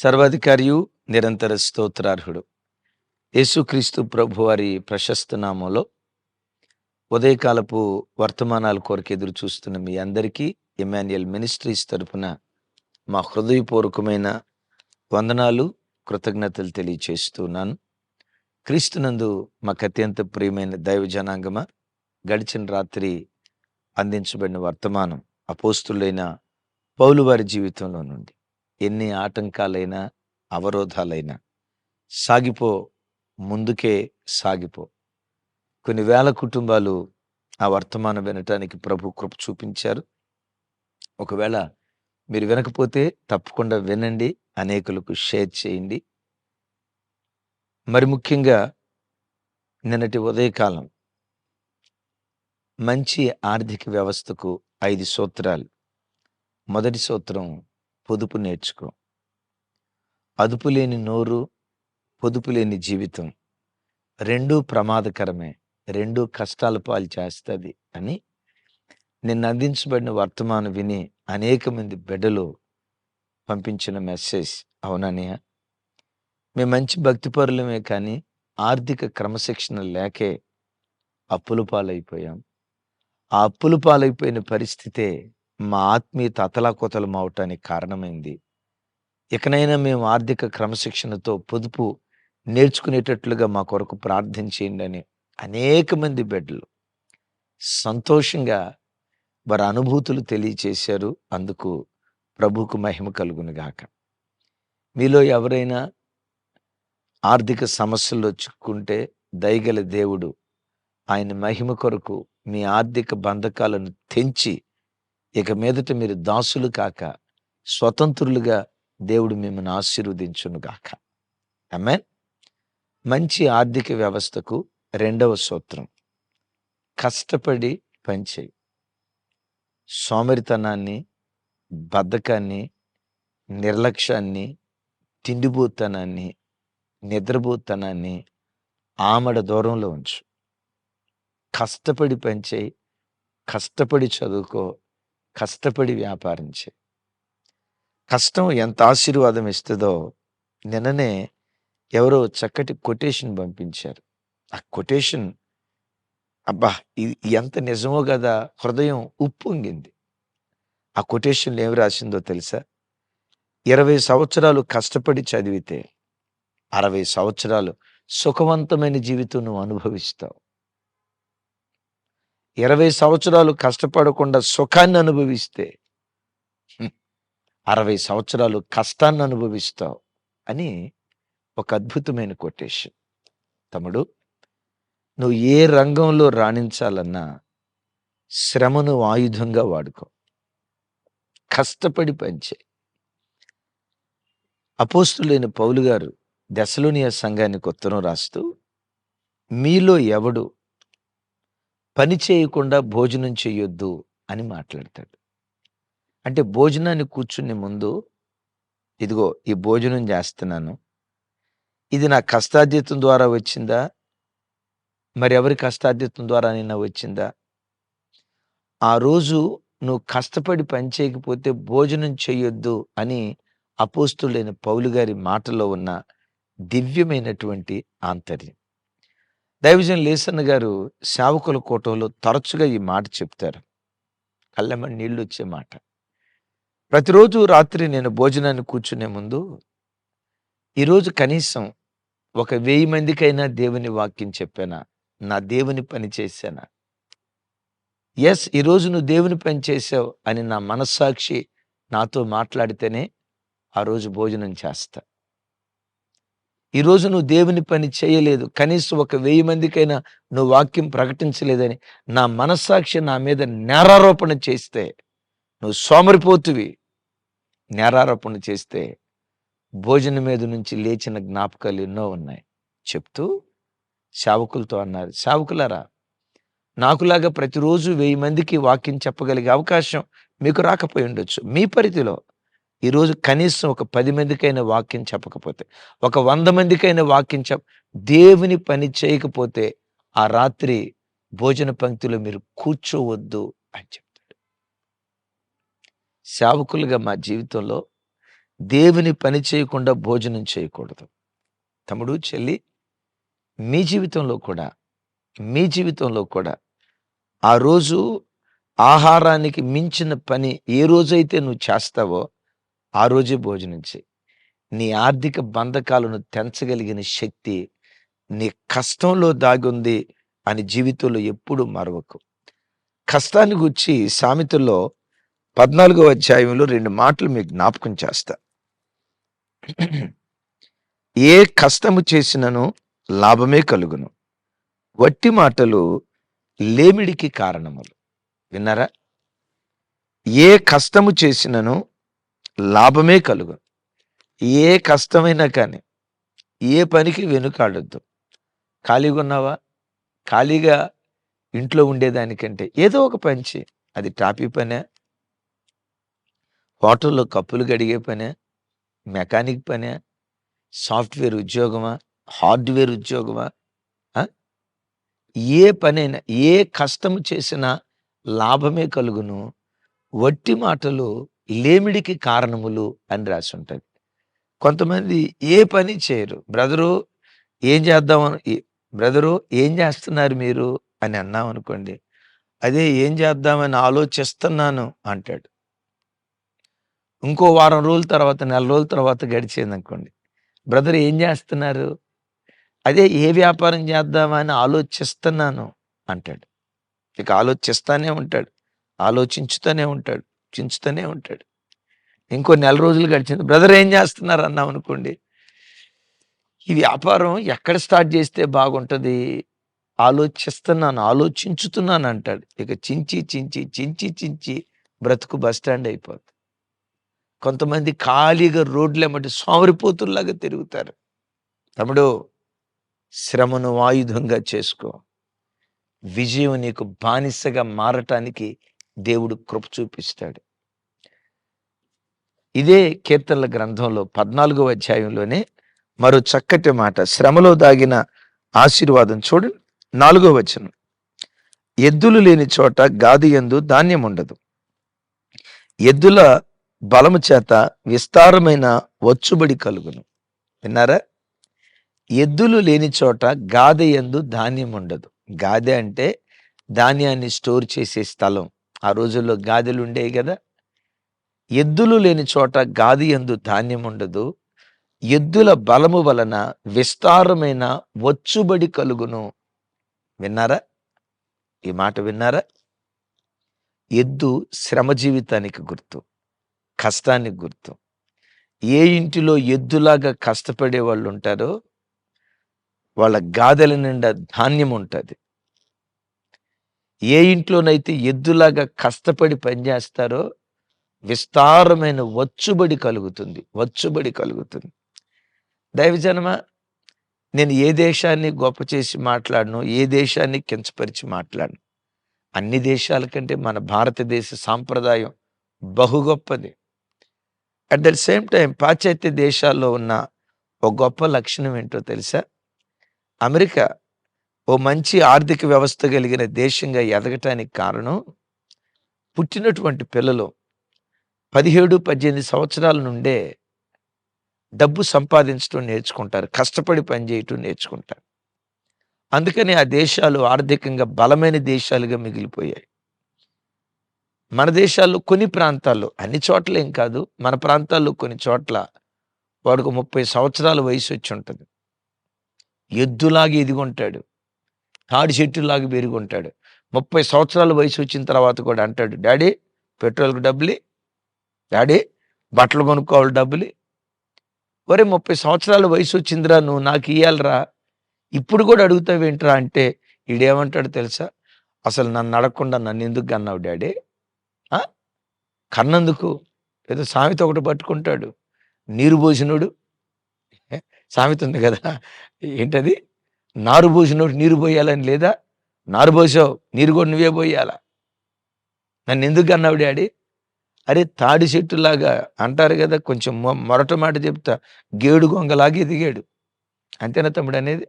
సర్వాధికారియు నిరంతర స్తోత్రార్హుడు. యేసుక్రీస్తు ప్రభువారి ప్రశస్త నామంలో ఉదయకాలపు వర్తమానాల కొరకు ఎదురు చూస్తున్న మీ అందరికీ ఎమాన్యుయల్ మినిస్ట్రీస్ తరపున మా హృదయపూర్వకమైన వందనాలు కృతజ్ఞతలు తెలియచేస్తున్నాను క్రీస్తునందు మాకు అత్యంత ప్రియమైన దైవ జనాంగమ గడిచిన రాత్రి అందించబడిన వర్తమానం అపోస్తులైన పౌలు వారి జీవితంలో నుండి. ఎన్ని ఆటంకాలైనా అవరోధాలైనా సాగిపో ముందుకే సాగిపో. కొన్ని వేల కుటుంబాలు ఆ వర్తమానం వినటానికి ప్రభు కృప చూపించారు. ఒకవేళ మీరు వినకపోతే తప్పకుండా వినండి అనేకులకు షేర్ చేయండి. మరి ముఖ్యంగా నిన్నటి ఉదయకాలం మంచి ఆర్థిక వ్యవస్థకు ఐదు సూత్రాలు. మొదటి సూత్రం పొదుపు నేర్చుకో. అదుపు లేని నోరు పొదుపు లేని జీవితం రెండూ ప్రమాదకరమే రెండూ కష్టాల పాలు చేస్తుంది అని నిన్న అందించబడిన వర్తమానం విని అనేక మంది బిడ్డలు పంపించిన మెసేజ్ అవునన్నయ్య మేము మంచి భక్తిపరులమే కానీ ఆర్థిక క్రమశిక్షణ లేకే అప్పుల పాలైపోయాం. ఆ అప్పుల పాలైపోయిన పరిస్థితే మా ఆత్మీయత అతలాకుతలం అవటానికి కారణమైంది. ఇకనైనా మేము ఆర్థిక క్రమశిక్షణతో పొదుపు నేర్చుకునేటట్లుగా మా కొరకు ప్రార్థన చేయండి అని అనేక మంది బిడ్డలు సంతోషంగా వారి అనుభూతులు తెలియచేశారు. అందుకు ప్రభుకు మహిమ కలుగునుగాక మీలో ఎవరైనా ఆర్థిక సమస్యల్లో చిక్కుంటే దయగల దేవుడు ఆయన మహిమ కొరకు మీ ఆర్థిక బంధకాలను తెంచి ఇక మీదట మీరు దాసులు కాక స్వతంత్రులుగా దేవుడు మిమ్మల్ని ఆశీర్వదించును గాక. అమెన్ మంచి ఆర్థిక వ్యవస్థకు రెండవ సూత్రం. కష్టపడి పనిచేయి సోమరితనాన్ని బద్ధకాన్ని నిర్లక్ష్యాన్ని తిండిబోతనాన్ని నిద్రపోతనాన్ని ఆమడ దూరంలో ఉంచు. కష్టపడి పనిచేయి కష్టపడి చదువుకో. కష్టపడి వ్యాపారం చేయి కష్టం ఎంత ఆశీర్వాదం ఇస్తుందో నిన్ననే ఎవరో చక్కటి కొటేషన్ పంపించారు. ఆ కొటేషన్ అబ్బా! ఇది ఎంత నిజమో కదా! హృదయం ఉప్పొంగింది. ఆ కొటేషన్లో ఏమి రాసిందో తెలుసా? ఇరవై సంవత్సరాలు కష్టపడి చదివితే అరవై సంవత్సరాలు సుఖవంతమైన జీవితం నువ్వు అనుభవిస్తావు. ఇరవై సంవత్సరాలు కష్టపడకుండా సుఖాన్ని అనుభవిస్తే అరవై సంవత్సరాలు కష్టాన్ని అనుభవిస్తావు అని ఒక అద్భుతమైన కొటేషన్. తమ్ముడు నువ్వు ఏ రంగంలో రాణించాలన్నా శ్రమను ఆయుధంగా వాడుకో. కష్టపడి పంచే అపోస్తులైన పౌలు గారు దశలోనియా సంఘానికి ఉత్తరం రాస్తూ మీలో ఎవడు పని చేయకుండా భోజనం చేయొద్దు అని మాట్లాడతాడు. అంటే భోజనాన్ని కూర్చునే ముందు ఇదిగో ఈ భోజనం చేస్తున్నాను. ఇది నా కష్టార్జితం ద్వారా వచ్చిందా? మరి ఎవరి కష్టార్జితం ద్వారా నిన్న వచ్చిందా? ఆ రోజు నువ్వు కష్టపడి పని చేయకపోతే భోజనం చేయొద్దు అని అపోస్తులైన పౌలు గారి మాటలో ఉన్న దివ్యమైనటువంటి ఆంతర్యం. దైవజన్ లేసన్న గారు శావకుల కోటంలో తరచుగా ఈ మాట చెప్తారు. కళ్ళెమ్మ నీళ్ళు వచ్చే మాట. ప్రతిరోజు రాత్రి నేను భోజనాన్ని కూర్చునే ముందు ఈరోజు కనీసం ఒక వెయ్యి మందికైనా దేవుని వాక్యం చెప్పానా? నా దేవుని పని చేశానా? ఎస్ ఈరోజు నువ్వు దేవుని పని చేసావు అని నా మనస్సాక్షి నాతో మాట్లాడితేనే ఆ రోజు భోజనం చేస్తా. ఈరోజు నువ్వు దేవుని పని చేయలేదు. కనీసం ఒక వెయ్యి మందికైనా నువ్వు వాక్యం ప్రకటించలేదని నా మనస్సాక్షి నా మీద నేరారోపణ చేస్తే నువ్వు సోమరిపోతువి. నేరారోపణ చేస్తే భోజనం మీద నుంచి లేచిన జ్ఞాపకాలు ఎన్నో ఉన్నాయి. చెప్తూ శావకులతో అన్నారు. శావకులారా నాకులాగా ప్రతిరోజు వెయ్యి మందికి వాక్యం చెప్పగలిగే అవకాశం మీకు రాకపోయి ఉండొచ్చు. మీ పరిధిలో ఈరోజు కనీసం ఒక పది మందికైనా వాక్యం చెప్పకపోతే ఒక వంద మందికైనా వాక్యం చెప్ దేవుని పని చేయకపోతే ఆ రాత్రి భోజన పంక్తిలో మీరు కూర్చోవద్దు అని చెప్తాడు. సేవకులుగా మా జీవితంలో దేవుని పని చేయకుండా భోజనం చేయకూడదు. తమ్ముడు చెల్లి మీ జీవితంలో కూడా మీ జీవితంలో కూడా ఆ రోజు ఆహారానికి మించిన పని ఏ రోజైతే నువ్వు చేస్తావో ఆ రోజే భోజనం చేయి నీ ఆర్థిక బంధకాలను తెంచగలిగిన శక్తి నీ కష్టంలో దాగుంది అని జీవితంలో ఎప్పుడు మరవకు. కష్టాన్ని గుర్చి సామెతల్లో పద్నాలుగో అధ్యాయంలో రెండు మాటలు మీకు జ్ఞాపకం చేస్తా. ఏ కష్టము చేసినను లాభమే కలుగును. వట్టి మాటలు లేమిడికి కారణములు. విన్నారా? ఏ కష్టము చేసినను లాభమే కలుగు. ఏ కష్టమైనా కానీ ఏ పనికి వెనుకాడొద్దు. ఖాళీగా ఉన్నావా? ఖాళీగా ఇంట్లో ఉండేదానికంటే ఏదో ఒక పని చేయి అది టాపీ పనే హోటల్లో కప్పులు గడిగే పనే మెకానిక్ పనే సాఫ్ట్వేర్ ఉద్యోగమా హార్డ్వేర్ ఉద్యోగమా ఏ పనైనా ఏ కష్టం చేసినా లాభమే కలుగును. వట్టి మాటలు లేమిడికి కారణములు అని రాసి ఉంటుంది కొంతమంది ఏ పని చేయరు. బ్రదరు ఏం చేద్దాం బ్రదరు ఏం చేస్తున్నారు మీరు? అని అన్నాం అనుకోండి. అదే ఏం చేద్దామని ఆలోచిస్తున్నాను అంటాడు. ఇంకో వారం రోజుల తర్వాత నెల రోజుల తర్వాత గడిచేది అనుకోండి. బ్రదర్ ఏం చేస్తున్నారు? అదే ఏ వ్యాపారం చేద్దామని ఆలోచిస్తున్నాను అంటాడు. ఇక ఆలోచిస్తానే ఉంటాడు. ఆలోచించుతూనే ఉంటాడు. చించుతూనే ఉంటాడు. ఇంకో నెల రోజులు గడిచింది. బ్రదర్ ఏం చేస్తున్నారు అన్నాం అనుకోండి. ఈ వ్యాపారం ఎక్కడ స్టార్ట్ చేస్తే బాగుంటుంది? ఆలోచిస్తున్నాను ఆలోచించుతున్నాను అంటాడు. ఇక చించి చించి చించి చించి బ్రతుకు బస్ స్టాండ్ అయిపోతుంది కొంతమంది ఖాళీగా రోడ్లెమ్మటి సోమరిపోతుల్లాగా తిరుగుతారు. తమ్ముడు శ్రమను ఆయుధంగా చేసుకో. విజయం నీకు బానిసగా మారటానికి దేవుడు కృప చూపిస్తాడు. ఇదే కీర్తనల గ్రంథంలో పద్నాలుగో అధ్యాయంలోనే మరో చక్కటి మాట శ్రమలో దాగిన ఆశీర్వాదం చూడండి నాలుగో వచనం. ఎద్దులు లేని చోట గాది ఎందు ధాన్యం ఉండదు. ఎద్దుల బలము చేత విస్తారమైన వచ్చుబడి కలుగును. విన్నారా? ఎద్దులు లేని చోట గాదె ఎందు ధాన్యం ఉండదు. గాదె అంటే ధాన్యాన్ని స్టోర్ చేసే స్థలం. ఆ రోజుల్లో గాదెలు ఉండేవి కదా. ఎద్దులు లేని చోట గాది ఎందు ధాన్యం ఉండదు. ఎద్దుల బలము వలన విస్తారమైన వచ్చుబడి కలుగును. విన్నారా? ఈ మాట విన్నారా? ఎద్దు శ్రమ జీవితానికి గుర్తు కష్టానికి గుర్తు. ఏ ఇంటిలో ఎద్దులాగా కష్టపడే వాళ్ళు ఉంటారో వాళ్ళ గాదెల నిండా ధాన్యం ఉంటుంది. ఏ ఇంట్లోనైతే ఎద్దులాగా కష్టపడి పనిచేస్తారో విస్తారమైన వచ్చుబడి కలుగుతుంది వచ్చుబడి కలుగుతుంది. దైవజనమ నేను ఏ దేశాన్ని గొప్ప చేసి మాట్లాడను ఏ దేశాన్ని కించపరిచి మాట్లాడను? అన్ని దేశాల కంటే మన భారతదేశ సాంప్రదాయం బహు గొప్పది. అట్ ద సేమ్ టైం పాశ్చాత్య దేశాల్లో ఉన్న ఒక గొప్ప లక్షణం ఏంటో తెలుసా? అమెరికా ఓ మంచి ఆర్థిక వ్యవస్థ కలిగిన దేశంగా ఎదగటానికి కారణం పుట్టినటువంటి పిల్లలు పదిహేడు పద్దెనిమిది సంవత్సరాల నుండే డబ్బు సంపాదించడం నేర్చుకుంటారు కష్టపడి పనిచేయటం నేర్చుకుంటారు. అందుకని ఆ దేశాలు ఆర్థికంగా బలమైన దేశాలుగా మిగిలిపోయాయి. మన దేశాల్లో కొన్ని ప్రాంతాల్లో అన్ని చోట్ల ఏం కాదు మన ప్రాంతాల్లో కొన్ని చోట్ల వాడికి ముప్పై సంవత్సరాల వయసు వచ్చి ఉంటుంది. ఎద్దులాగా ఎదిగుంటాడు తాడి చెట్టులాగా పెరుగుంటాడు ముప్పై సంవత్సరాల వయసు వచ్చిన తర్వాత కూడా అంటాడు డాడీ పెట్రోల్కి డబ్బులు డాడీ బట్టలు కొనుక్కోవాలి డబ్బులి ఒరే ముప్పై సంవత్సరాల వయసు వచ్చిందిరా నువ్వు నాకు ఇయ్యాలరా. ఇప్పుడు కూడా అడుగుతావేంట్రా అంటే ఈడేమంటాడు తెలుసా? అసలు నన్ను అడగకుండా నన్ను ఎందుకు కన్నావు డాడీ? కన్నందుకు? ఏదో సామెత ఒకటి పట్టుకుంటాడు. నీరు పోసినోడు. సామెత ఉంది కదా? ఏంటది? నారు పోసినోడు నీరు పోయాలని లేదా? నారు పోసావు నీరు కూడా నువ్వే పోయాలా? నన్ను ఎందుకు అన్నావు డాడీ? అరే తాడి చెట్టులాగా అంటారు కదా కొంచెం మొ- మొరట మాట చెప్తా గేడు గొంగలాగా ఎదిగాడు. అంతేనా తమ్ముడు అనేది?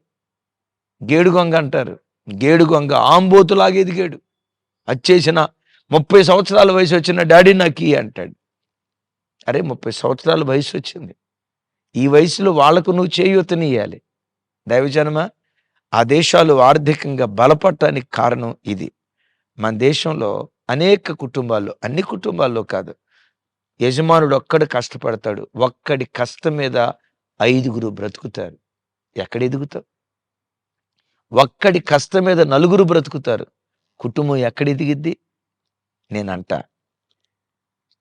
గేడు గొంగ అంటారు. గేడు గొంగ ఆంబోతులాగా ఎదిగాడు. వచ్చేసిన ముప్పై సంవత్సరాల వయసు వచ్చిన డాడీ నాకు ఇయ్యి అంటాడు. అరే ముప్పై సంవత్సరాల వయసు వచ్చింది. ఈ వయసులో వాళ్ళకు నువ్వు చేయూతనియాలి దైవజనమా? ఆ దేశాలు ఆర్థికంగా బలపడటానికి కారణం ఇది. మన దేశంలో అనేక కుటుంబాల్లో అన్ని కుటుంబాల్లో కాదు. యజమానుడు ఒక్కడు కష్టపడతాడు. ఒక్కడి కష్టం మీద ఐదుగురు బ్రతుకుతారు. ఎక్కడ ఎదుగుతావు? ఒక్కడి కష్టం మీద నలుగురు బ్రతుకుతారు. కుటుంబం ఎక్కడ ఎదిగిద్ది? నేనంట.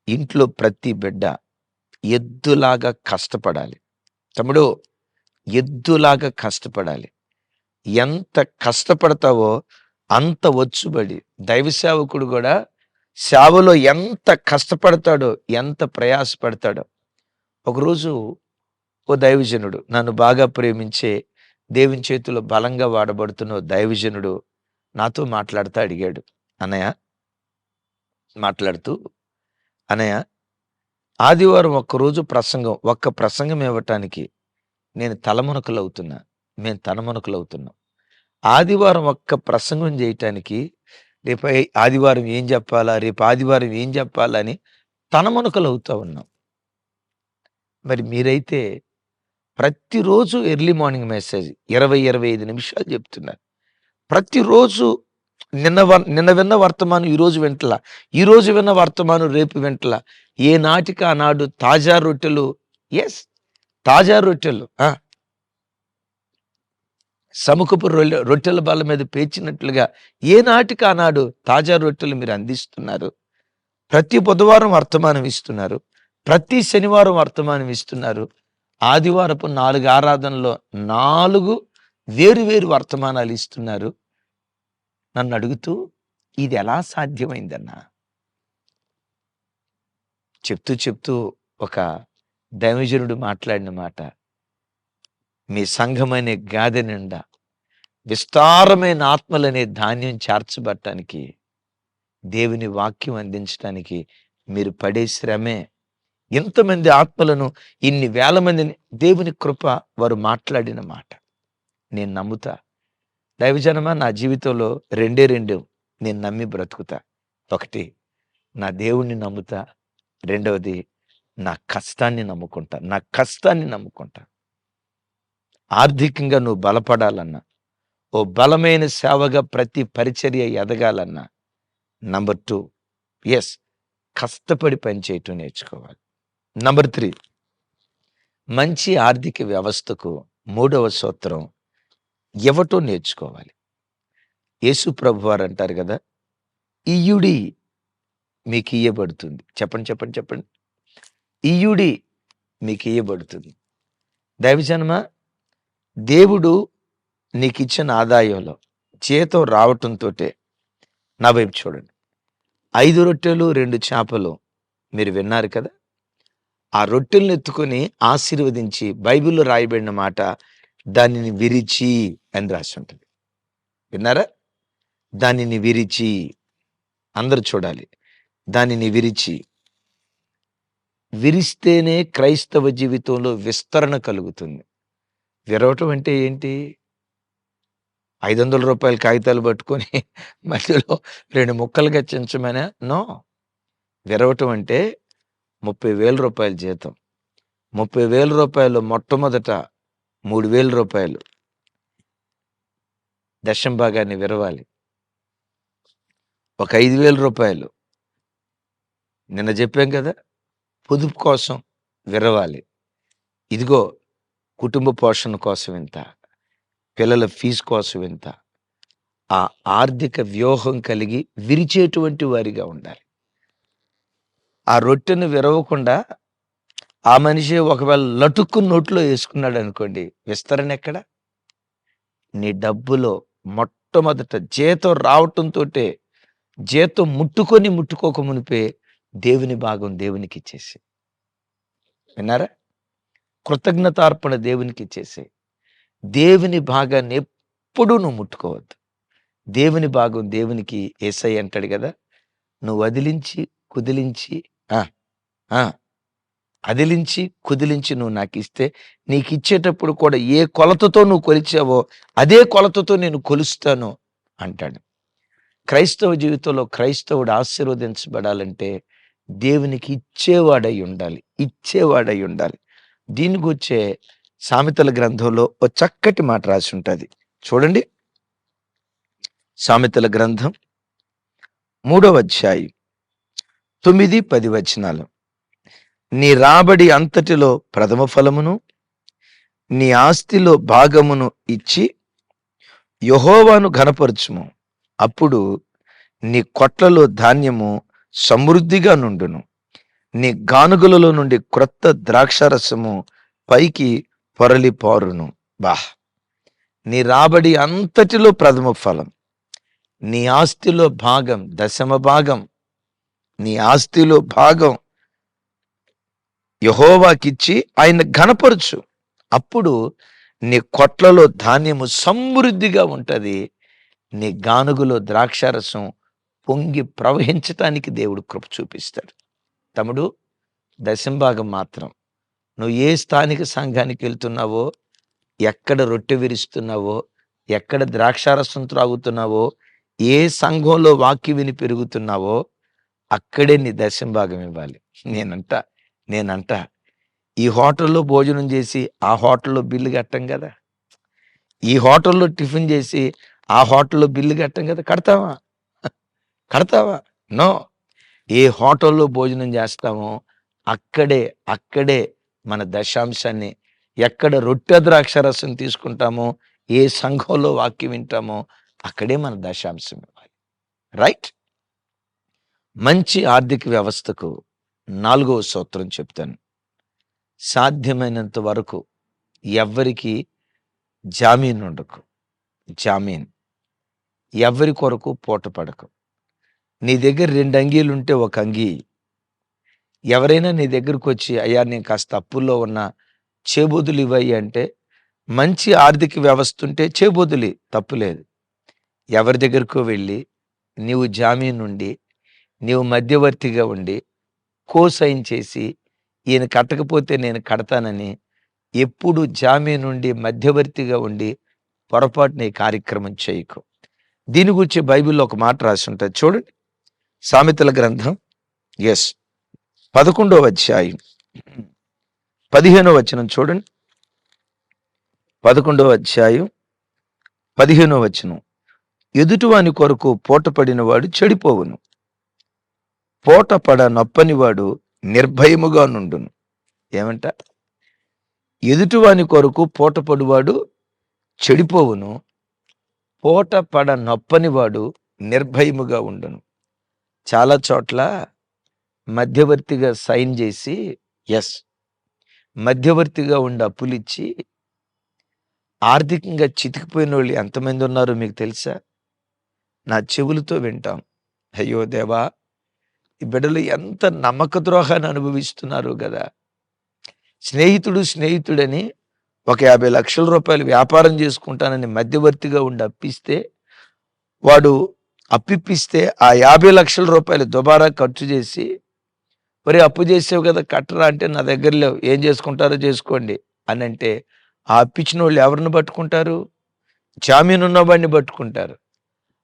ఇంట్లో ప్రతి బిడ్డ ఎద్దులాగా కష్టపడాలి. తమ్ముడు ఎద్దులాగా కష్టపడాలి. ఎంత కష్టపడతావో అంత వచ్చుబడి దైవ సేవకుడు కూడా సేవలో ఎంత కష్టపడతాడో ఎంత ప్రయాసపడతాడో. ఒకరోజు ఓ దైవజనుడు నన్ను బాగా ప్రేమించే దేవుని చేతిలో బలంగా వాడబడుతున్న ఓ దైవజనుడు నాతో మాట్లాడుతూ అడిగాడు. అన్నయ్య మాట్లాడుతూ అన్నయ్య ఆదివారం ఒక్కరోజు ప్రసంగం ఒక్క ప్రసంగం ఇవ్వటానికి నేను తలమునకలు అవుతున్నా మేము తలమునకలు అవుతున్నాం ఆదివారం ఒక్క ప్రసంగం చేయటానికి రేపు ఆదివారం ఏం చెప్పాలా రేపు ఆదివారం ఏం చెప్పాలా అని తనమునకలు అవుతా ఉన్నాం మరి మీరైతే ప్రతిరోజు ఎర్లీ మార్నింగ్ మెసేజ్ ఇరవై ఇరవై ఐదు నిమిషాలు చెప్తున్నారు ప్రతిరోజు నిన్న నిన్న విన్న వర్తమానం ఈరోజు వింటలా ఈరోజు విన్న వర్తమానం రేపు వింటలా ఏ నాటికి ఆనాడు తాజా రొట్టెలు ఎస్ తాజా రొట్టెలు ఆ. సముఖపు రొట్టె రొట్టెల బల్ల మీద పేర్చినట్లుగా ఏనాటికి ఆనాడు తాజా రొట్టెలు మీరు అందిస్తున్నారు. ప్రతి బుధవారం వర్తమానం ఇస్తున్నారు. ప్రతి శనివారం వర్తమానం ఇస్తున్నారు. ఆదివారపు నాలుగు ఆరాధనలో నాలుగు వేరు వేరు వర్తమానాలు ఇస్తున్నారు. నన్ను అడుగుతూ ఇది ఎలా సాధ్యమైందన్నా? చెప్తూ చెప్తూ ఒక దైవజనుడు మాట్లాడిన మాట. మీ సంఘమనే గాదె నిండా విస్తారమైన ఆత్మలనే ధాన్యం చేర్చబట్టడానికి దేవుని వాక్యం అందించడానికి మీరు పడే శ్రమే. ఎంతమంది ఆత్మలను ఇన్ని వేల మందిని దేవుని కృప వారు మాట్లాడిన మాట. నేను నమ్ముతా. దైవజనమా నా జీవితంలో రెండే రెండు నేను నమ్మి బ్రతుకుతా. ఒకటి నా దేవుణ్ణి నమ్ముతా. రెండవది నా కష్టాన్ని నమ్ముకుంటా. నా కష్టాన్ని నమ్ముకుంటా. ఆర్థికంగా నువ్వు బలపడాలన్నా ఓ బలమైన సేవగా ప్రతి పరిచర్య ఎదగాలన్నా నంబర్ టూ ఎస్ కష్టపడి పనిచేయటం నేర్చుకోవాలి. నంబర్ త్రీ మంచి ఆర్థిక వ్యవస్థకు మూడవ సూత్రం ఇవ్వటం నేర్చుకోవాలి. యేసు ప్రభు వారు అంటారు కదా ఇయుడి మీకు ఇయ్యబడుతుంది. చెప్పండి చెప్పండి చెప్పండి. ఇయుడి మీకు ఇయ్యబడుతుంది. దైవజన్మ దేవుడు నీకు ఇచ్చిన ఆదాయంలో జీతం రావటంతో నా వైపు చూడండి. ఐదు రొట్టెలు రెండు చేపలు మీరు విన్నారు కదా? ఆ రొట్టెలను ఎత్తుకొని ఆశీర్వదించి బైబిల్లో రాయబడిన మాట దానిని విరిచి అని రాసి ఉంటుంది. విన్నారా? దానిని విరిచి అందరు చూడాలి. దానిని విరిచి విరిస్తేనే క్రైస్తవ జీవితంలో విస్తరణ కలుగుతుంది. విరవటం అంటే ఏంటి? ఐదు వందల రూపాయల కాగితాలు పట్టుకొని మధ్యలో రెండు ముక్కలుగా చించమనే నో. విరవటం అంటే ముప్పై వేల రూపాయల జీతం. ముప్పై వేల రూపాయలు మొట్టమొదట మూడు వేల రూపాయలు. దశం భాగాన్ని విరవాలి. ఒక ఐదు వేల రూపాయలు. నిన్న చెప్పాం కదా? పొదుపు కోసం విరవాలి. ఇదిగో కుటుంబ పోషణ కోసం ఇంత పిల్లల ఫీజు కోసం ఇంత ఆ ఆర్థిక వ్యూహం కలిగి విరిచేటువంటి వారిగా ఉండాలి. ఆ రొట్టెను విరవకుండా ఆ మనిషి ఒకవేళ లటుక్కు నోట్లో వేసుకున్నాడు అనుకోండి విస్తరణ ఎక్కడ? నీ డబ్బులో మొట్టమొదట జీతం రావటంతో జీతం ముట్టుకొని ముట్టుకోక మునిపే దేవుని భాగం దేవునికి ఇచ్చేసి విన్నారా? కృతజ్ఞతార్పణ దేవునికి చేసే. దేవుని భాగాన్ని ఎప్పుడూ నువ్వు ముట్టుకోవద్దు. దేవుని భాగం దేవునికి ఏసై అంటాడు కదా నువ్వు వదిలించి కుదిలించి అదిలించి కుదిలించి నువ్వు నాకు ఇస్తే నీకు ఇచ్చేటప్పుడు కూడా ఏ కొలతతో నువ్వు కొలిచావో అదే కొలతతో నేను కొలుస్తాను అంటాడు. క్రైస్తవ జీవితంలో క్రైస్తవుడు ఆశీర్వదించబడాలంటే దేవునికి ఇచ్చేవాడై ఉండాలి ఇచ్చేవాడై ఉండాలి. దీని వచ్చే సామెతల గ్రంథంలో ఒక చక్కటి మాట రాసి ఉంటుంది చూడండి. సామెతల గ్రంథం మూడవ అధ్యాయం తొమ్మిది పది వచనాలు. నీ రాబడి అంతటిలో ప్రథమ ఫలమును నీ ఆస్తిలో భాగమును ఇచ్చి యహోవాను ఘనపరచుము. అప్పుడు నీ కొట్లలో ధాన్యము సమృద్ధిగా నుండును. నీ గానుగులలో నుండి క్రొత్త ద్రాక్షారసము పైకి పొరలి పారును బా. నీ రాబడి అంతటిలో ప్రథమ ఫలం. నీ ఆస్తిలో భాగం దశమ భాగం. నీ ఆస్తిలో భాగం యహోవాకిచ్చి ఆయన ఘనపరచు. అప్పుడు నీ కొట్లలో ధాన్యము సమృద్ధిగా ఉంటుంది. నీ గానుగులో ద్రాక్షారసం పొంగి ప్రవహించటానికి దేవుడు కృప చూపిస్తాడు. తమ్ముడు దశంభాగం మాత్రం. నువ్వు ఏ స్థానిక సంఘానికి వెళ్తున్నావో ఎక్కడ రొట్టె విరుస్తున్నావో ఎక్కడ ద్రాక్షారసం త్రాగుతున్నావో ఏ సంఘంలో వాక్య విని పెరుగుతున్నావో అక్కడే నీ దశంభాగం ఇవ్వాలి. నేనంట నేనంట. ఈ హోటల్లో భోజనం చేసి ఆ హోటల్లో బిల్లు కట్టం కదా. ఈ హోటల్లో టిఫిన్ చేసి ఆ హోటల్లో బిల్లు కట్టం కదా. కడతావా? కడతావా? నో. ఏ హోటల్లో భోజనం చేస్తామో అక్కడే అక్కడే మన దశాంశాన్ని ఎక్కడ రొట్టె ద్రాక్షరసం తీసుకుంటామో ఏ సంఘంలో వాక్యం వింటామో అక్కడే మన దశాంశం ఇవ్వాలి. రైట్? మంచి ఆర్థిక వ్యవస్థకు నాలుగవ సూత్రం చెప్తాను. సాధ్యమైనంత వరకు ఎవరికి జామీన్ ఉండకు జామీన్. ఎవరి కొరకు పూట పడకు. నీ దగ్గర రెండు అంగీలు ఉంటే ఒక అంగీ. ఎవరైనా నీ దగ్గరకు వచ్చి అయ్యా నేను కాస్త అప్పుల్లో ఉన్న చేబోదులు ఇవ్వయి అంటే మంచి ఆర్థిక వ్యవస్థ ఉంటే చేబోదులి తప్పులేదు ఎవరి దగ్గరకో వెళ్ళి నీవు జామీన్ ఉండి నీవు మధ్యవర్తిగా ఉండి కోసైన్ చేసి ఈయన కట్టకపోతే నేను కడతానని ఎప్పుడు జామీన్ నుండి మధ్యవర్తిగా ఉండి పొరపాటున ఈ కార్యక్రమం చేయకు. దీని గురించి బైబిల్లో ఒక మాట రాసి ఉంటుంది. చూడండి. సామెతల గ్రంథం. ఎస్ పదకొండవ అధ్యాయం. పదిహేనో వచనం చూడండి. పదకొండవ అధ్యాయం. పదిహేనో వచనం. ఎదుటివాని కొరకు పూటపడిన వాడు చెడిపోవును. పూటపడ నొప్పనివాడు నిర్భయముగా నుండును. ఏమంట? ఎదుటివాని కొరకు పూటపడువాడు చెడిపోవును. పూట పడ నొప్పనివాడు నిర్భయముగా ఉండును. చాలా చోట్ల మధ్యవర్తిగా సైన్ చేసి ఎస్. మధ్యవర్తిగా ఉండి అప్పులిచ్చి ఆర్థికంగా చితికిపోయిన వాళ్ళు ఎంతమంది ఉన్నారో మీకు తెలుసా? నా చెవులతో వింటాం. అయ్యో దేవా ఈ బిడ్డలు ఎంత నమ్మక ద్రోహాన్ని అనుభవిస్తున్నారు కదా. స్నేహితుడు స్నేహితుడని ఒక యాభై లక్షల రూపాయలు వ్యాపారం చేసుకుంటానని మధ్యవర్తిగా ఉండి అప్పిస్తే వాడు అప్పిప్పిస్తే ఆ యాభై లక్షల రూపాయలు దుబారా ఖర్చు చేసి మరి అప్పు చేసావు కదా కట్టరా అంటే నా దగ్గర లేవు ఏం చేసుకుంటారో చేసుకోండి అని అంటే ఆ అప్పించిన వాళ్ళు ఎవరిని పట్టుకుంటారు? జామీన్ ఉన్నవాడిని పట్టుకుంటారు.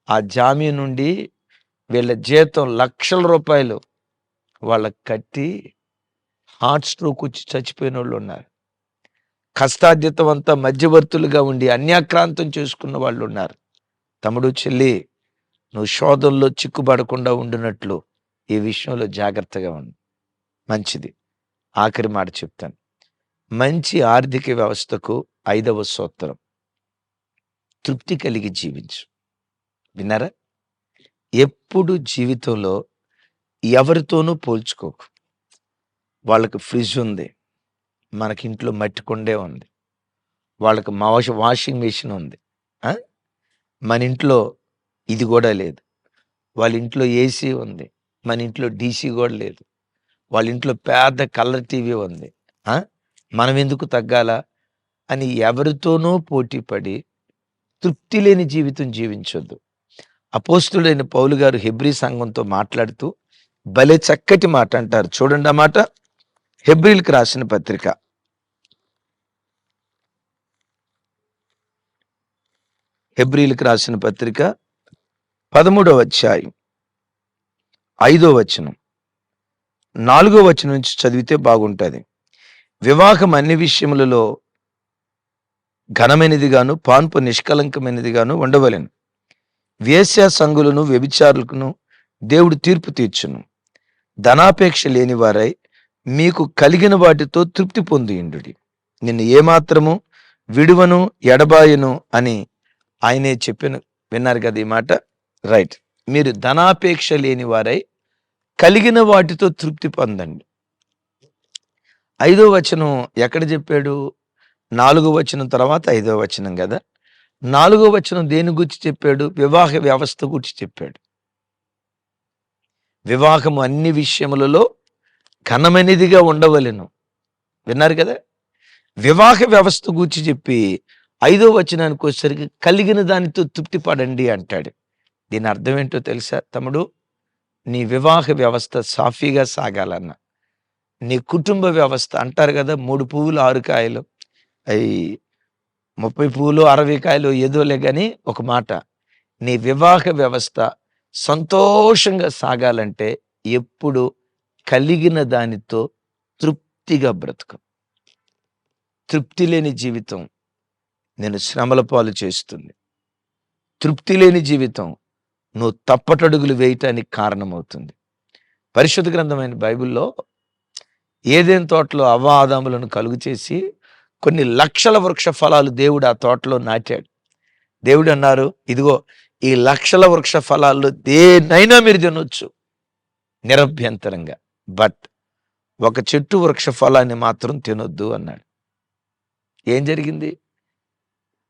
ఆ జామీన్ నుండి వీళ్ళ జీతం లక్షల రూపాయలు వాళ్ళకి కట్టి హార్ట్ స్ట్రోక్ వచ్చి చచ్చిపోయిన వాళ్ళు ఉన్నారు. కష్టార్జితం అంతా మధ్యవర్తులుగా ఉండి అన్యాక్రాంతం చేసుకున్న వాళ్ళు ఉన్నారు. తమ్ముడు చెల్లి నువ్వు శోధంలో చిక్కుబడకుండా ఉండినట్లు ఈ విషయంలో జాగ్రత్తగా ఉండు. మంచిది. ఆఖరి మాట చెప్తాను. మంచి ఆర్థిక వ్యవస్థకు ఐదవ సూత్రం. తృప్తి కలిగి జీవించు. విన్నారా? ఎప్పుడు జీవితంలో ఎవరితోనూ పోల్చుకోకు. వాళ్ళకి ఫ్రిడ్జ్ ఉంది. మనకి ఇంట్లో మట్టి కొండే ఉంది. వాళ్ళకి వాషింగ్ మెషిన్ ఉంది. మన ఇంట్లో ఇది కూడా లేదు. వాళ్ళ ఇంట్లో ఏసీ ఉంది. మన ఇంట్లో డీసీ కూడా లేదు. వాళ్ళ ఇంట్లో పెద్ద కలర్ టీవీ ఉంది. మనం ఎందుకు తగ్గాలా? అని ఎవరితోనో పోటీ పడి తృప్తి లేని జీవితం జీవించొద్దు. అపోస్తుడైన పౌలు గారు హెబ్రీ సంఘంతో మాట్లాడుతూ భలే చక్కటి మాట అంటారు. చూడండి ఆ మాట. హెబ్రిల్కి రాసిన పత్రిక. హెబ్రిల్కి రాసిన పత్రిక పదమూడవ అధ్యాయం. ఐదో వచనం. నాలుగో వచనం నుంచి చదివితే బాగుంటుంది. వివాహం అన్ని విషయములలో ఘనమైనదిగాను పాన్పు నిష్కలంకమైనదిగాను ఉండవలెను. వేశ్యా సంగులను వ్యభిచారులకును దేవుడు తీర్పు తీర్చును. ధనాపేక్ష లేని వారై మీకు కలిగిన వాటితో తృప్తి పొందియుండు నిన్ను ఏమాత్రము విడువను ఎడబాయను అని ఆయనే చెప్పిన విన్నారు కదా ఈ మాట? రైట్ మీరు ధనాపేక్ష లేని వారై కలిగిన వాటితో తృప్తి పొందండి. ఐదో వచనం ఎక్కడ చెప్పాడు? నాలుగో వచనం తర్వాత ఐదో వచనం కదా? నాలుగో వచనం దేని గురించి చెప్పాడు? వివాహ వ్యవస్థ గురించి చెప్పాడు. వివాహము అన్ని విషయములలో ఘనమైనదిగా ఉండవలెను. విన్నారు కదా? వివాహ వ్యవస్థ గురించి చెప్పి ఐదో వచనానికి వచ్చేసరికి కలిగిన దానితో తృప్తి పడండి అంటాడు. దీని అర్థం ఏంటో తెలుసా? తమ్ముడు నీ వివాహ వ్యవస్థ సాఫీగా సాగాలన్న. నీ కుటుంబ వ్యవస్థ అంటారు కదా మూడు పువ్వులు ఆరు కాయలు. అవి ముప్పై పువ్వులు అరవై కాయలు ఏదోలే కానీ ఒక మాట. నీ వివాహ వ్యవస్థ సంతోషంగా సాగాలంటే ఎప్పుడు కలిగిన దానితో తృప్తిగా బ్రతుకు. తృప్తి లేని జీవితం నేను శ్రమల పాలు చేస్తుంది. తృప్తి లేని జీవితం నువ్వు తప్పటడుగులు వేయటానికి కారణమవుతుంది. పరిశుద్ధ గ్రంథమైన బైబిల్లో ఏదేం తోటలో అవ్వాదాములను కలుగు చేసి కొన్ని లక్షల వృక్ష ఫలాలు దేవుడు ఆ తోటలో నాటాడు. దేవుడు అన్నారు ఇదిగో ఈ లక్షల వృక్ష ఫలాల్లో దేనైనా మీరు తినొచ్చు నిరభ్యంతరంగా. బట్ ఒక చెట్టు వృక్ష ఫలాన్ని మాత్రం తినొద్దు అన్నాడు. ఏం జరిగింది?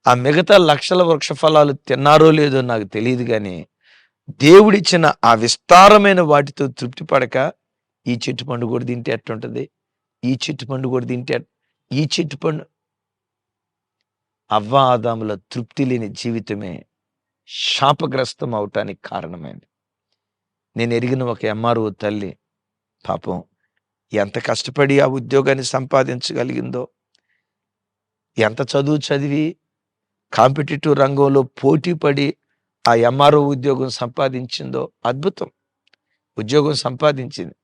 ఆ మిగతా లక్షల వృక్ష ఫలాలు తిన్నారో లేదో నాకు తెలియదు కానీ దేవుడిచ్చిన ఆ విస్తారమైన వాటితో తృప్తి పడక ఈ చెట్టు పండు కూడా తింటే ఎట్టుంటది ఈ చెట్టు పండు కూడా తింటే ఈ చెట్టు పండు అవ్వ ఆదాముల తృప్తి లేని జీవితమే శాపగ్రస్తం అవటానికి కారణమైంది. నేను ఎరిగిన ఒక ఎంఆర్ఓ తల్లి పాపం ఎంత కష్టపడి ఆ ఉద్యోగాన్ని సంపాదించగలిగిందో ఎంత చదువు చదివి కాంపిటేటివ్ రంగంలో పోటీ పడి ఆ ఎంఆర్ఓ ఉద్యోగం సంపాదించిందో అద్భుతం. ఉద్యోగం సంపాదించింది.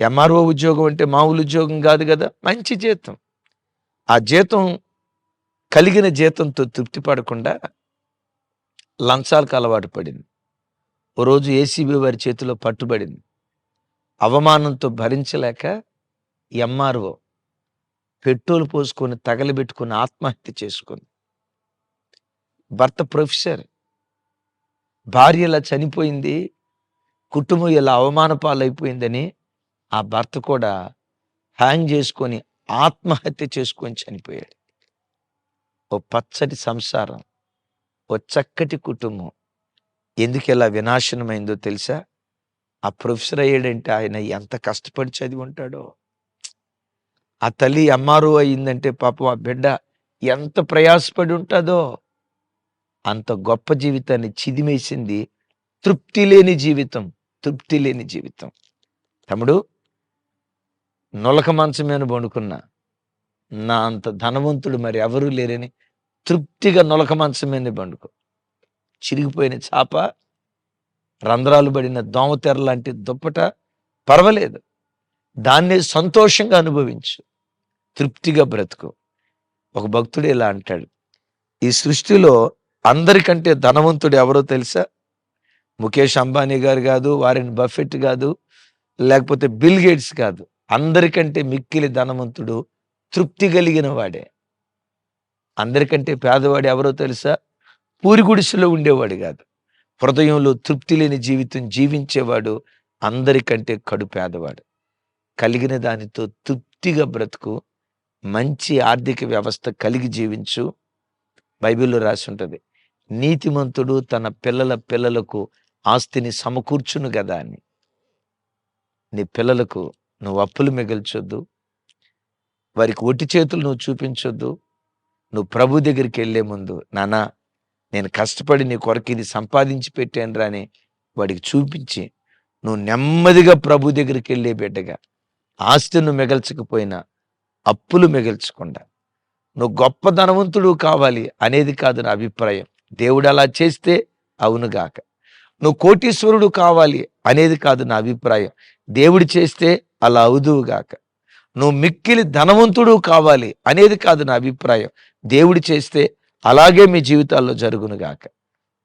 ఎంఆర్ఓ ఉద్యోగం అంటే మామూలు ఉద్యోగం కాదు కదా మంచి జీతం. ఆ జీతం కలిగిన జీతంతో తృప్తి పడకుండా లంచాలకు అలవాటు పడింది. ఓ రోజు ఏసీబీ వారి చేతిలో పట్టుబడింది. అవమానంతో భరించలేక ఎంఆర్ఓ పెట్రోల్ పోసుకొని తగలబెట్టుకుని ఆత్మహత్య చేసుకుంది. భర్త ప్రొఫెసర్ భార్య ఇలా చనిపోయింది కుటుంబం ఇలా అవమాన పాలైపోయిందని ఆ భర్త కూడా హ్యాంగ్ చేసుకొని ఆత్మహత్య చేసుకొని చనిపోయాడు. ఓ పచ్చటి సంసారం ఓ చక్కటి కుటుంబం. ఎందుకు ఇలా వినాశనమైందో తెలుసా? ఆ ప్రొఫెసర్ అయ్యాడంటే ఆయన ఎంత కష్టపడి చదివి ఉంటాడో ఆ తల్లి ఎంఆర్ఓ అయిందంటే పాపం ఆ బిడ్డ ఎంత ప్రయాసపడి ఉంటుందో. అంత గొప్ప జీవితాన్ని చిదిమేసింది తృప్తి లేని జీవితం తృప్తి లేని జీవితం. తమ్ముడు నొలక మంచమేను మీద పండుకున్నా నా అంత ధనవంతుడు మరి ఎవరూ లేరని తృప్తిగా నొలక మంచమేని మీద పండుకో చిరిగిపోయిన చాప రంధ్రాలు పడిన దోమతెర లాంటి దుప్పట పర్వాలేదు. దాన్ని సంతోషంగా అనుభవించు. తృప్తిగా బ్రతుకు. ఒక భక్తుడు ఇలా అంటాడు ఈ సృష్టిలో అందరికంటే ధనవంతుడు ఎవరో తెలుసా? ముఖేష్ అంబానీ గారు కాదు వారిని బఫెట్ కాదు లేకపోతే బిల్ గేట్స్ కాదు. అందరికంటే మిక్కిలి ధనవంతుడు తృప్తి కలిగిన వాడే. అందరికంటే పేదవాడు ఎవరో తెలుసా? పూరి గుడిసెలో ఉండేవాడు కాదు. హృదయంలో తృప్తి లేని జీవితం జీవించేవాడు అందరికంటే కడు పేదవాడు. కలిగిన దానితో తృప్తిగా బ్రతుకు మంచి ఆర్థిక వ్యవస్థ కలిగి జీవించు బైబిల్లో రాసి ఉంటుంది నీతిమంతుడు తన పిల్లల పిల్లలకు ఆస్తిని సమకూర్చును కదా అని. నీ పిల్లలకు నువ్వు అప్పులు మిగల్చొద్దు వారికి ఒట్టి చేతులు నువ్వు చూపించొద్దు నువ్వు ప్రభు దగ్గరికి వెళ్ళే ముందు నానా నేను కష్టపడి నీ కొరకు ఇది సంపాదించి పెట్టాను రాని వాడికి చూపించి నువ్వు నెమ్మదిగా ప్రభు దగ్గరికి వెళ్ళే బిడ్డగా ఆస్తి నువ్వు మిగల్చకపోయినా అప్పులు మిగల్చకుండా నువ్వు గొప్ప ధనవంతుడు కావాలి అనేది కాదు నా అభిప్రాయం. దేవుడు అలా చేస్తే అవునుగాక నువ్వు కోటీశ్వరుడు కావాలి అనేది కాదు నా అభిప్రాయం. దేవుడు చేస్తే అలా అవుదువుగాక నువ్వు మిక్కిలి ధనవంతుడు కావాలి అనేది కాదు నా అభిప్రాయం. దేవుడు చేస్తే అలాగే మీ జీవితాల్లో జరుగునుగాక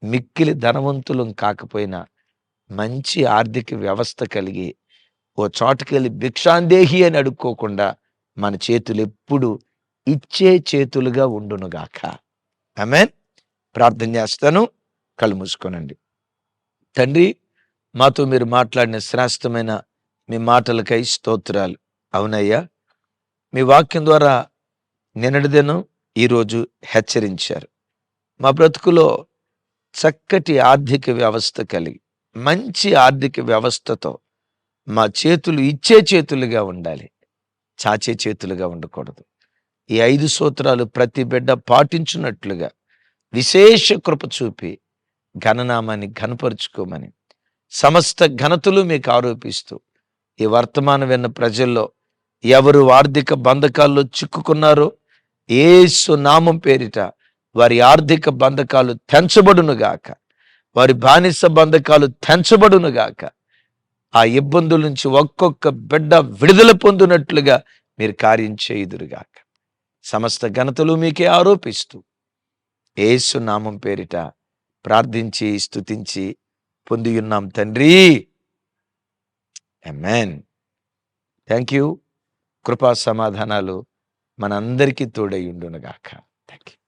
మిక్కిలి ధనవంతులం కాకపోయినా మంచి ఆర్థిక వ్యవస్థ కలిగి ఓ చోటకెళ్ళి భిక్షాందేహి అని అడుక్కోకుండా మన చేతులు ఎప్పుడూ ఇచ్చే చేతులుగా ఉండునుగాక. ఆమెన్. ప్రార్థన చేస్తాను. కళ్ళు మూసుకోనండి. తండ్రి మాతో మీరు మాట్లాడిన శ్రేష్టమైన మీ మాటలకై స్తోత్రాలు. అవునయ్యా మీ వాక్యం ద్వారా నిన్నటిదినం ఈరోజు హెచ్చరించారు. మా బ్రతుకులో చక్కటి ఆర్థిక వ్యవస్థ కలిగి మంచి ఆర్థిక వ్యవస్థతో మా చేతులు ఇచ్చే చేతులుగా ఉండాలి. చాచే చేతులుగా ఉండకూడదు. ఈ ఐదు సూత్రాలు ప్రతి బిడ్డ పాటించున్నట్లుగా విశేష కృప చూపి ఘననామాన్ని ఘనపరుచుకోమని సమస్త ఘనతలు మీకు ఆరోపిస్తూ ఈ వర్తమానం విన్న ప్రజల్లో ఎవరు ఆర్థిక బంధకాల్లో చిక్కుకున్నారో ఏసు నామం పేరిట వారి ఆర్థిక బంధకాలు తెంచబడునుగాక వారి బానిస బంధకాలు తెంచబడునుగాక ఆ ఇబ్బందుల నుంచి ఒక్కొక్క బిడ్డ విడుదల పొందినట్లుగా మీరు కార్యం చేయుదురుగాక సమస్త ఘనతలు మీకే ఆరోపిస్తూ ఏసు నామం పేరిట ప్రార్థించి స్థుతించి పొంది ఉన్నాం తండ్రి. అమెన్ థ్యాంక్ యూ కృపా సమాధానాలు మనందరికీ తోడై ఉండునుగాక. Thank you